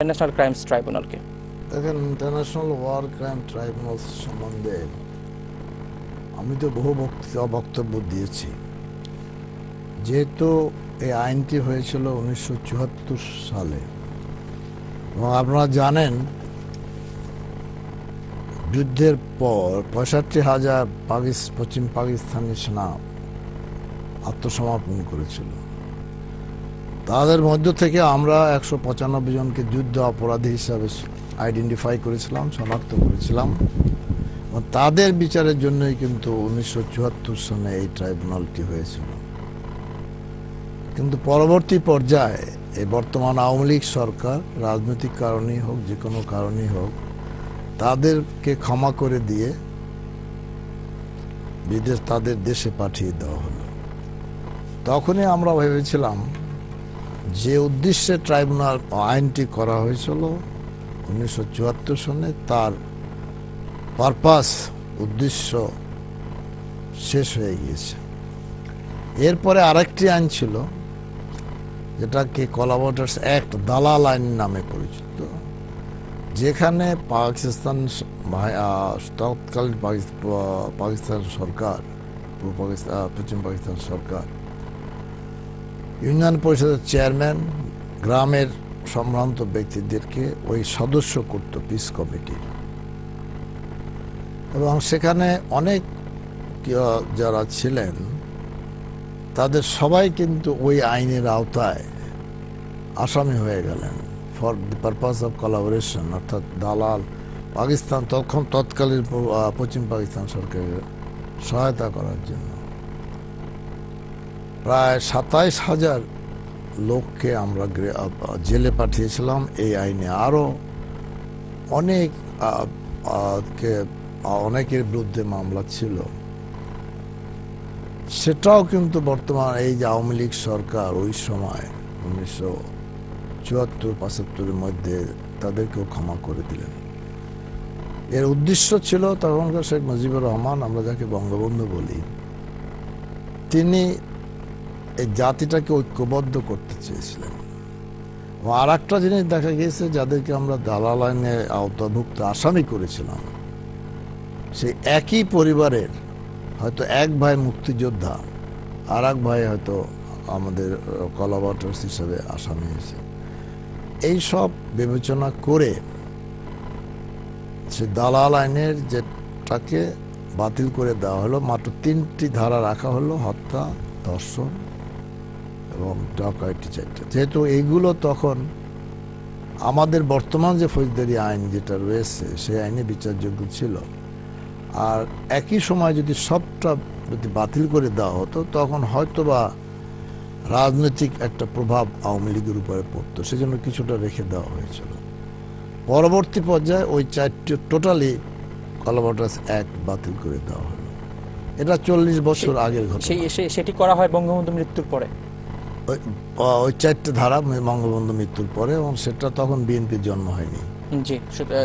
International crimes ট্রাইব্যুনালকে দেখেন international war crime tribunal সম্বন্ধে আমি তো বহু বক্তৃতা বক্তব্য দিয়েছি। যেহেতু এই আইনটি হয়েছিল উনিশশো চুয়াত্তর সালে, এবং আপনারা জানেন, যুদ্ধের পর পঁয়ষট্টি হাজার পাকিস, পশ্চিম পাকিস্তানি সেনা আত্মসমর্পণ করেছিল। তাদের মধ্য থেকে আমরা একশো পঁচানব্বই জনকে যুদ্ধ অপরাধী হিসাবে আইডেন্টিফাই করেছিলাম, শনাক্ত করেছিলাম। এবং তাদের বিচারের জন্যই কিন্তু উনিশশো চুয়াত্তর সনে এই ট্রাইব্যুনালটি হয়েছিল। কিন্তু পরবর্তী পর্যায়ে এই বর্তমান আওয়ামী লীগ সরকার, রাজনৈতিক কারণেই হোক, যে কোনো কারণেই হোক, তাদেরকে ক্ষমা করে দিয়ে বিদেশ তাদের দেশে পাঠিয়ে দেওয়া হলো। তখনই আমরা ভেবেছিলাম যে উদ্দেশ্যে ট্রাইব্যুনাল আইনটি করা হয়েছিল উনিশশো চুয়াত্তর সনে, তার পারপাস উদ্দেশ্য শেষ হয়ে গিয়েছে। এরপরে আরেকটি আইন ছিল, যেটাকে কলাবটার্স অ্যাক্ট দালাল আইন নামে পরিচিত, যেখানে পাকিস্তান তৎকালীন পাকিস- পাকিস্তান সরকার, পূর্ব পাকিস্তান পশ্চিম পাকিস্তান সরকার ইউনিয়ন পরিষদের চেয়ারম্যান, গ্রামের সম্ভ্রান্ত ব্যক্তিদেরকে ওই সদস্য করত পিস কমিটি। এবং সেখানে অনেক যারা ছিলেন, তাদের সবাই কিন্তু ওই আইনের আওতায় আসামি হয়ে গেলেন। For the purpose of collaboration, অর্থাৎ দালাল পাকিস্তান তখন তৎকালীন পশ্চিম পাকিস্তান সরকারের সহায়তা করার জন্য। প্রায় সাতাইশ হাজার লোককে আমরা জেলে পাঠিয়েছিলাম এই আইনে। আরও অনেক কে- অনেকের বিরুদ্ধে মামলা ছিল। সেটাও কিন্তু বর্তমান এই যে আওয়ামী লীগ সরকার ওই সময় উনিশশো চুয়াত্তর, পঁচাত্তরের মধ্যে তাদেরকেও ক্ষমা করে দিলেন। এর উদ্দেশ্য ছিল তখনকার শেখ মুজিবুর রহমান, আমরা যাকে বঙ্গবন্ধু বলি, তিনি এই জাতিটাকে ঐক্যবদ্ধ করতে চেয়েছিলেন। এবং আর একটা জিনিস দেখা গিয়েছে, যাদেরকে আমরা দালাল আইনে আওতাভুক্ত আসামি করেছিলাম। সেই একই পরিবারের হয়তো এক ভাই মুক্তিযোদ্ধা আর এক ভাই হয়তো আমাদের কলাবাটার্স হিসেবে আসামি হয়েছে। এই সব বিবেচনা করে সে দালাল আইনের যেটাকে বাতিল করে দেওয়া হলো, মাত্র তিনটি ধারা রাখা হলো, হত্যা, ধর্ষণ এবং ডকাইটি চারটা। যেহেতু এইগুলো তখন আমাদের বর্তমান যে ফৌজদারি আইন যেটা রয়েছে সেই আইনে বিচারযোগ্য ছিল। আর একই সময় যদি সবটা যদি বাতিল করে দেওয়া হতো তখন হয়তোবা রাজনৈতিক একটা প্রভাব আওয়ামী লীগের উপরে পড়তো। সেজন্য কিছুটা রেখে দেওয়া হয়েছিল। পরবর্তী পর্যায়ে ওই চারটি টোটালি কলাবটাস অ্যাক্ট বাতিল করে দেওয়া হলো। এটা চল্লিশ বছর আগের ঘটনা। সেটি করা হয় বঙ্গবন্ধু মৃত্যুর পরে। ওই- ওই চারটে ধারা বঙ্গবন্ধু মৃত্যুর পরে এবং সেটা তখন বিএনপির জন্ম হয়নি। জি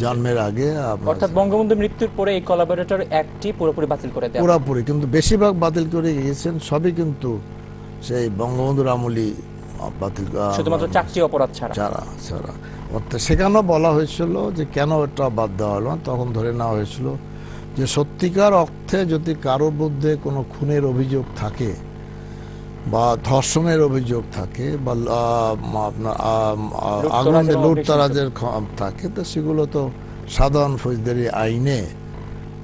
জন্মের আগে অর্থাৎ বঙ্গবন্ধু মৃত্যুর পরে এই কলাবরেটর অ্যাক্টটি পুরোপুরি বাতিল করে দেওয়া পুরাপুরি কিন্তু বেশিরভাগ বাতিল করে গিয়েছেন সবই কিন্তু সেই বঙ্গবন্ধুর আমলি বাতিল শুধুমাত্র চাকরি অপরাধ ছাড়া। ছাড়া ছাড়া। অর্থাৎ সেখানেও বলা হয়েছিল যে কেন এটা বাদ দেওয়া হলো তখন ধরে নেওয়া হয়েছিল যে সত্যিকার অর্থে যদি কারোর মধ্যে কোনো খুনের অভিযোগ থাকে বা ধর্ষণের অভিযোগ থাকে বা আপনার আগুন লুটতরাজের থাকে। তো সেগুলো তো সাধারণ ফৌজদারি আইনে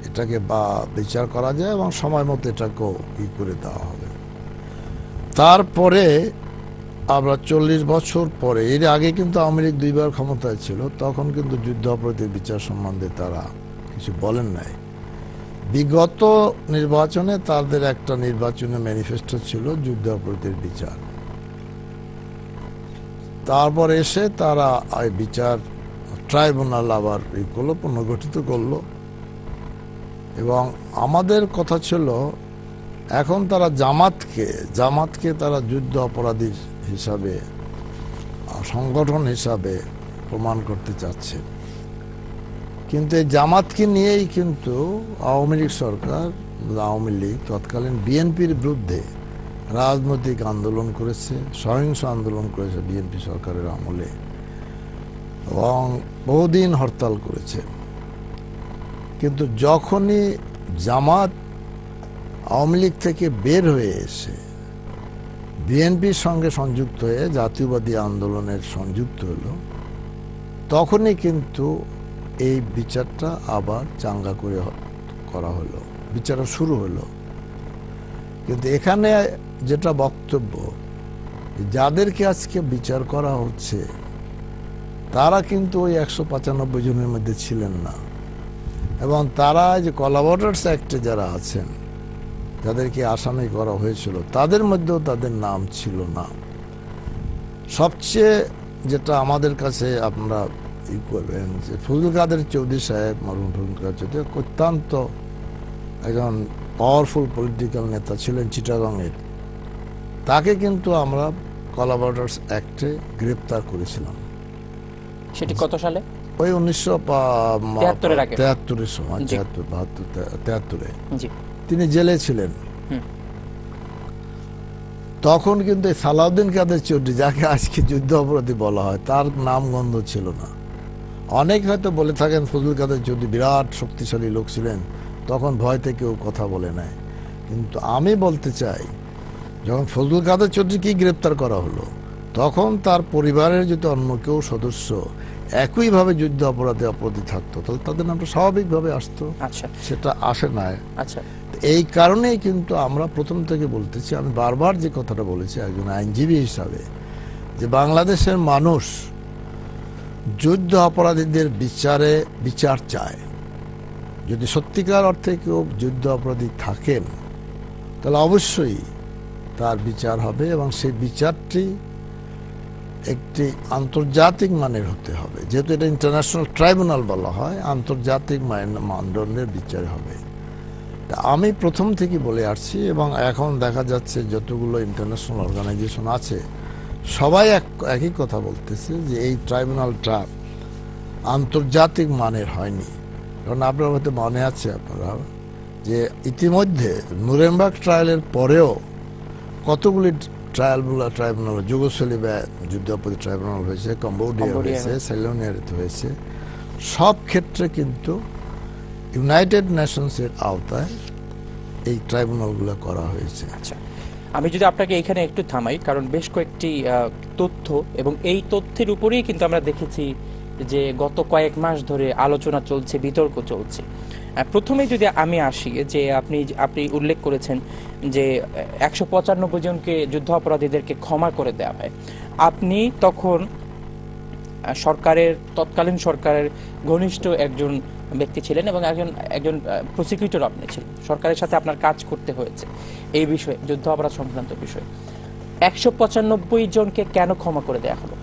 এটাকে বা বিচার করা যায় এবং সময় মতো এটাকেও ই করে দেওয়া হবে। তারপরে আমরা চল্লিশ বছর পরে এর আগে কিন্তু আওয়ামী লীগ দুইবার ক্ষমতায় ছিল তখন কিন্তু যুদ্ধ অপরাধীর বিচার সম্বন্ধে তারা কিছু বলেন নাই। বিগত নির্বাচনে তাদের একটা নির্বাচনী ম্যানিফেস্টো ছিল যুদ্ধ অপরাধীর বিচার। তারপর এসে তারা এই বিচার ট্রাইব্যুনাল আবার ই করল, পুনর্গঠিত করল। এবং আমাদের কথা ছিল, এখন তারা জামাতকে জামাতকে তারা যুদ্ধ অপরাধী হিসাবে, সংগঠন হিসাবে প্রমাণ করতে চাচ্ছে। কিন্তু এই জামাতকে নিয়েই কিন্তু আওয়ামী লীগ সরকার আওয়ামী লীগ তৎকালীন বিএনপির বিরুদ্ধে রাজনৈতিক আন্দোলন করেছে, সহিংস আন্দোলন করেছে বিএনপি সরকারের আমলে এবং বহুদিন হরতাল করেছে। কিন্তু যখনই জামাত আওয়ামী লীগ থেকে বের হয়ে এসে বিএনপির সঙ্গে সংযুক্ত হয়ে জাতীয়বাদী আন্দোলনের সংযুক্ত হলো, তখনই কিন্তু এই বিচারটা আবার চাঙ্গা করে করা হলো, বিচারটা শুরু হলো। কিন্তু এখানে যেটা বক্তব্য যাদেরকে আজকে বিচার করা হচ্ছে, তারা কিন্তু ওই একশো পঁচানব্বই জনের মধ্যে ছিলেন না। এবং তারা যে কলাবরেটস অ্যাক্টে যারা আছেন যাদেরকে আসামি করা হয়েছিল, তাদের মধ্যেও তাদের নাম ছিল না। সবচেয়ে যেটা আমাদের কাছে আপনারা ই করবেন যে ফজল কাদের চৌধুরী সাহেব মরহুম ফজল কাদের চৌধুরী অত্যন্ত একজন পাওয়ারফুল পলিটিক্যাল নেতা ছিলেন চিটাগংয়ের তাকে কিন্তু আমরা কলাবরেটস অ্যাক্টে গ্রেপ্তার করেছিলাম সেটি কত সালে? ওই উনিশশো তেহাত্তরের সময় জি। তেহাত্তর বাহাত্তর তেহাত্তরে। তিনি জেলে ছিলেন। তখন কিন্তু সালাউদ্দিন কাদের চৌধুরী যাকে আজকে যুদ্ধ অপরাধী বলা হয় তার নাম গন্ধ ছিল না। অনেক হয়তো বলে থাকেন ফজল কাদের চৌধুরী বিরাট শক্তিশালী লোক ছিলেন তখন ভয়তে কেউ কথা বলে নাই। কিন্তু আমি বলতে চাই যখন ফজলুল কাদের চৌধুরীকে গ্রেপ্তার করা হলো তখন তার পরিবারের যদি অন্য কেউ সদস্য একইভাবে যুদ্ধ অপরাধে অপরাধী থাকতো তাহলে তাদের নামটা স্বাভাবিকভাবে আসতো। আচ্ছা। সেটা আসে না আচ্ছা। এই কারণেই কিন্তু আমরা প্রথম থেকে বলতেছি আমি বারবার যে কথাটা বলেছি একজন আইনজীবী হিসাবে যে বাংলাদেশের মানুষ যুদ্ধ অপরাধীদের বিচারে বিচার চায়। যদি সত্যিকার অর্থে কেউ যুদ্ধ অপরাধী থাকেন, তাহলে অবশ্যই তার বিচার হবে এবং সেই বিচারটি একটি আন্তর্জাতিক মানের হতে হবে। যেহেতু এটা ইন্টারন্যাশনাল ট্রাইব্যুনাল বলা হয়, আন্তর্জাতিক মান- মানদণ্ডের বিচার হবে। তা আমি প্রথম থেকে বলে আসছি এবং এখন দেখা যাচ্ছে যতগুলো ইন্টারন্যাশনাল অর্গানাইজেশন আছে সবাই এক একই কথা বলতেছে যে এই ট্রাইব্যুনালটা আন্তর্জাতিক মানের হয়নি। কারণ আপনার হয়তো মনে আছে আপনারা যে ইতিমধ্যে নুরেমবার্গ ট্রায়ালের পরেও কতগুলি ট্রায়ালগুলো ট্রাইব্যুনাল যুগোসলি যুদ্ধাপরাধী ট্রাইব্যুনাল হয়েছে কম্বোডিয়া কম্বোডিয়া হয়েছে সেলোনিয়ারিতে হয়েছে। সব ক্ষেত্রে কিন্তু ইউনাইটেড নেশনসের আওতায় এই ট্রাইব্যুনালগুলো করা হয়েছে। আচ্ছা। আমি যদি আপনাকে এখানে একটু থামাই, কারণ বেশ কয়েকটি তথ্য, এবং এই তথ্যের উপরেই কিন্তু আমরা দেখেছি যে গত কয়েক মাস ধরে আলোচনা চলছে, বিতর্ক চলছে। প্রথমে যদি আমি আসি, যে আপনি আপনি উল্লেখ করেছেন যে একশো পঁচানব্বই জনকে যুদ্ধ অপরাধীদেরকে ক্ষমা করে দেওয়া হয়। আপনি তখন সরকারের, তৎকালীন সরকারের ঘনিষ্ঠ একজন ব্যক্তি ছিলেন এবং একজন একজন প্রসিকিউটর আপনি ছিলেন। সরকারের সাথে আপনার কাজ করতে হয়েছে এই বিষয়ে যুদ্ধ অপরাধ সংক্রান্ত বিষয়ে। একশো পঁচানব্বই জনকে কেন ক্ষমা করে দেওয়া হলো?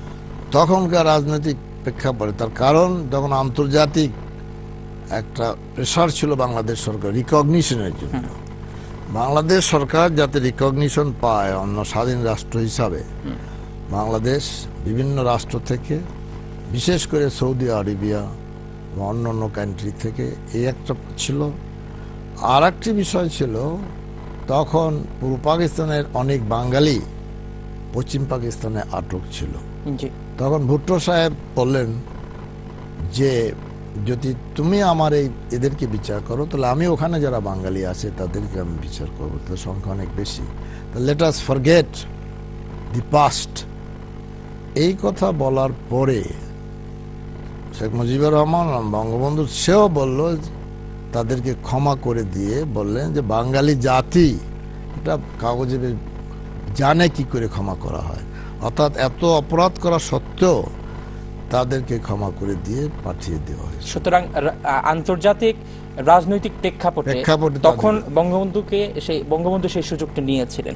তখনকার রাজনৈতিক প্রেক্ষাপটে তার কারণ তখন আন্তর্জাতিক একটা প্রেশার ছিল বাংলাদেশ সরকার রিকগনিশনের জন্য। বাংলাদেশ সরকার যাতে রিকগনিশন পায় অন্য স্বাধীন রাষ্ট্র হিসাবে বাংলাদেশ বিভিন্ন রাষ্ট্র থেকে বিশেষ করে সৌদি আরবিয়া অন্য অন্য কান্ট্রি থেকে এই একটা ছিল। আর একটি বিষয় ছিল তখন পূর্ব পাকিস্তানের অনেক বাঙালি পশ্চিম পাকিস্তানে আটক ছিল। তখন ভুট্টো সাহেব বললেন যে যদি তুমি আমার এই এদেরকে বিচার করো তাহলে আমি ওখানে যারা বাঙালি আছে তাদেরকে আমি বিচার করব। তাদের সংখ্যা অনেক বেশি। Let us forget the past এই কথা বলার পরে শেখ মুজিবুর রহমান বঙ্গবন্ধু সেও বলল তাদেরকে ক্ষমা করে দিয়ে বললেন যে বাঙালি জাতি এটা কাগজে জানে কি করে ক্ষমা করা হয়। অর্থাৎ এত অপরাধ করা সত্ত্বেও তাদেরকে ক্ষমা করে দিয়ে পাঠিয়ে দেওয়া হয় সুতরাং আন্তর্জাতিক রাজনৈতিক প্রেক্ষাপটে প্রেক্ষাপটে তখন বঙ্গবন্ধুকে সেই বঙ্গবন্ধু সেই সুযোগটা নিয়েছিলেন।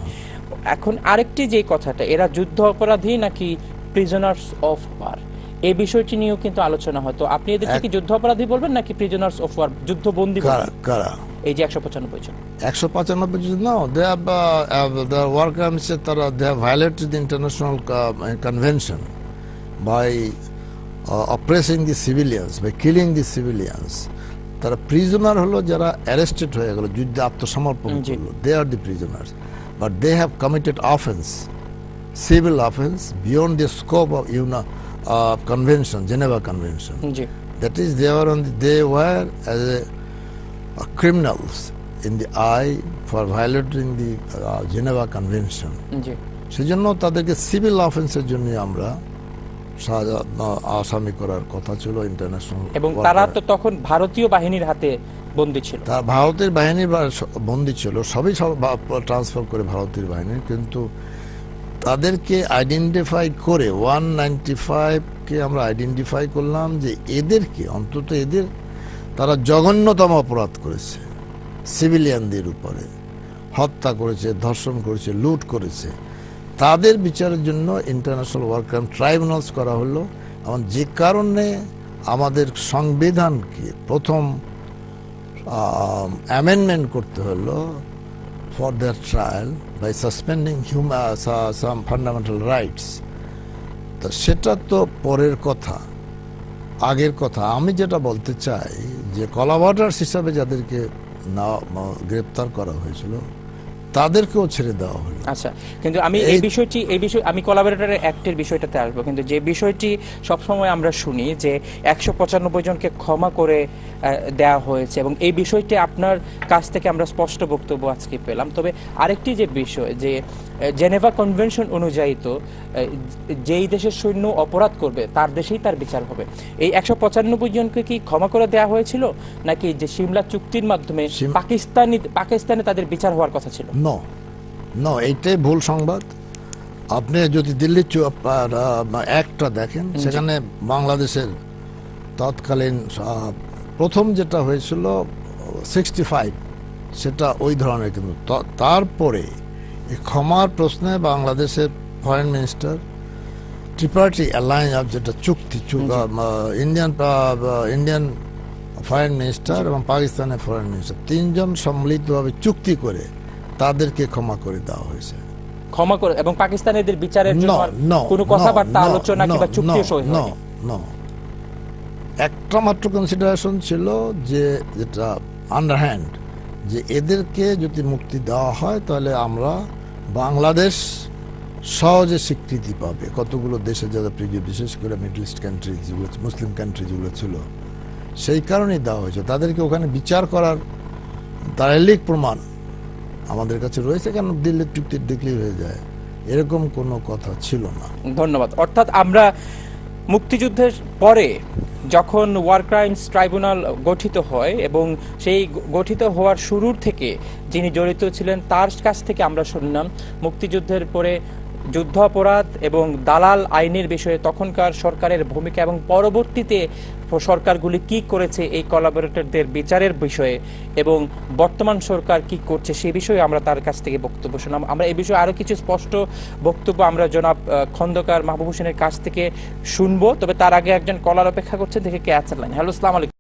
এখন আরেকটি যে কথাটা এরা যুদ্ধ অপরাধী নাকি প্রিজনার্স অফ ওয়ার এই বিষয়টি নিয়েও কিন্তু আলোচনা হয় তো আপনি এদেরকে কি যুদ্ধ অপরাধী বলবেন নাকি প্রিজনার্স অফ ওয়ার যুদ্ধবন্দী কারা এই যে একশো পঁচানব্বই জন। একশো পঁচানব্বই জন uh, uh, the war crimes তারা have violated the international uh, convention by uh, oppressing the civilians by killing তারা প্রিজনার হলো যারা অ্যারেস্টেড হয়ে গেল যুদ্ধে আত্মসমর্পণ। করল। They are the prisoners but they have committed offence civil offense beyond the scope of UNA, uh, convention, Geneva Convention. জি That is, they were on the, they were as a, uh, criminals in the eye for violating the uh, Geneva Convention. জি সেজন্য তাদেরকে civil অফেন্সের জন্য আমরা সাজা আসামি করার কথা ছিল ইন্টারন্যাশনাল এবং তারা তো তখন ভারতীয় বাহিনীর হাতে বন্দী ছিল তার ভারতের বাহিনী বন্দী ছিল সবই সব ট্রান্সফার করে ভারতের বাহিনী কিন্তু তাদেরকে আইডেন্টিফাই করে ওয়ান নাইনটি ফাইভকে আমরা আইডেন্টিফাই করলাম যে এদেরকে, অন্তত এদের, তারা জঘন্যতম অপরাধ করেছে। সিভিলিয়ানদের উপরে হত্যা করেছে, ধর্ষণ করেছে, লুট করেছে। তাদের বিচারের জন্য ইন্টারন্যাশনাল ওয়ার ক্রাইম ট্রাইব্যুনালস করা হলো এবং যে কারণে আমাদের সংবিধানকে প্রথম অ্যামেন্ডমেন্ট করতে হলো for their trial by suspending some fundamental rights তো সেটা তো পরের কথা। আগের কথা। আমি যেটা বলতে চাই যে কলাবাটার্স হিসাবে যাদেরকে না গ্রেপ্তার করা হয়েছিল তাদেরকেও ছেড়ে দেওয়া হলো। আচ্ছা কিন্তু আমি এই এই- বিষয়টি এই বিষয় আমি কোলাবরেটরের অ্যাক্টের বিষয়টাতে আসব কিন্তু যে বিষয়টি সবসময় আমরা শুনি যে একশো পঁচানব্বই জনকে ক্ষমা করে দেওয়া হয়েছে এবং এই বিষয়টি আপনার কাছ থেকে আমরা স্পষ্ট বক্তব্য আজকে পেলাম। তবে আরেকটি যে বিষয় যে জেনেভা কনভেনশন অনুযায়ী তো যেই দেশের সৈন্য অপরাধ করবে তার দেশেই তার বিচার হবে। এই একশো পঁচানব্বই জনকে কি ক্ষমা করে দেওয়া হয়েছিল? নাকি যে সিমলা চুক্তির মাধ্যমে পাকিস্তানি পাকিস্তানে তাদের বিচার হওয়ার কথা ছিল? ন ন এইটাই ভুল সংবাদ। আপনি যদি দিল্লি একটা দেখেন সেখানে বাংলাদেশের তৎকালীন প্রথম যেটা হয়েছিল সিক্সটি ফাইভ সেটা ওই ধরনের কিন্তু। তারপরে এই ক্ষমার প্রশ্নে বাংলাদেশের foreign minister tripartite alliance of যেটা চুক্তি ইন্ডিয়ান ইন্ডিয়ান ফরেন মিনিস্টার এবং পাকিস্তানের ফরেন মিনিস্টার তিনজন সম্মিলিতভাবে চুক্তি করে তাদেরকে ক্ষমা করে দেওয়া হয়েছে। ক্ষমা করে এবং পাকিস্তানিদের বিচারের জন্য কোনো কথাবার্তা আলোচনা কিংবা চুক্তিও no, সই হয়নি. একটা মাত্র কনসিডারেশন ছিল যে যেটা আন্ডারহ্যান্ড যে এদেরকে যদি মুক্তি দেওয়া হয় তাহলে আমরা বাংলাদেশ সহজে স্বীকৃতি পাবে। কতগুলো দেশে যারা প্রিভিউ বিশেষ করে মিডল ইস্ট কান্ট্রি যেগুলো মুসলিম কান্ট্রি যেগুলো ছিল, সেই কারণেই দেওয়া হয়েছে। তাদেরকে ওখানে বিচার করার দালিলিক প্রমাণ আমাদের কাছে রয়েছে, কেন দিল্লির চুক্তি দেখলেই হয়ে যায়, এরকম কোনো কথা ছিল না। ধন্যবাদ। অর্থাৎ আমরা মুক্তিযুদ্ধের পরে যখন ওয়ার ক্রাইমস ট্রাইব্যুনাল গঠিত হয় এবং সেই গঠিত হওয়ার শুরুর থেকে যিনি জড়িত ছিলেন, তার কাছ থেকে আমরা শুনলাম, মুক্তিযুদ্ধের পরে যুদ্ধ অপরাধ এবং দালাল আইনের বিষয়ে তখনকার সরকারের ভূমিকা এবং পরবর্তীতে সরকারগুলি কি করেছে এই কলাবোরেটরদের বিচারের বিষয়ে এবং বর্তমান সরকার কি করছে সে বিষয়ে আমরা তার কাছ থেকে বক্তব্য শুনলাম। আমরা এই বিষয়ে আরও কিছু স্পষ্ট বক্তব্য আমরা জনাব খন্দকার মাহবুব হোসেনের কাছ থেকে শুনব। তবে তার আগে একজন কলার অপেক্ষা করছেন, দেখে কে আছেন হ্যালো সালাম আলাইকুম।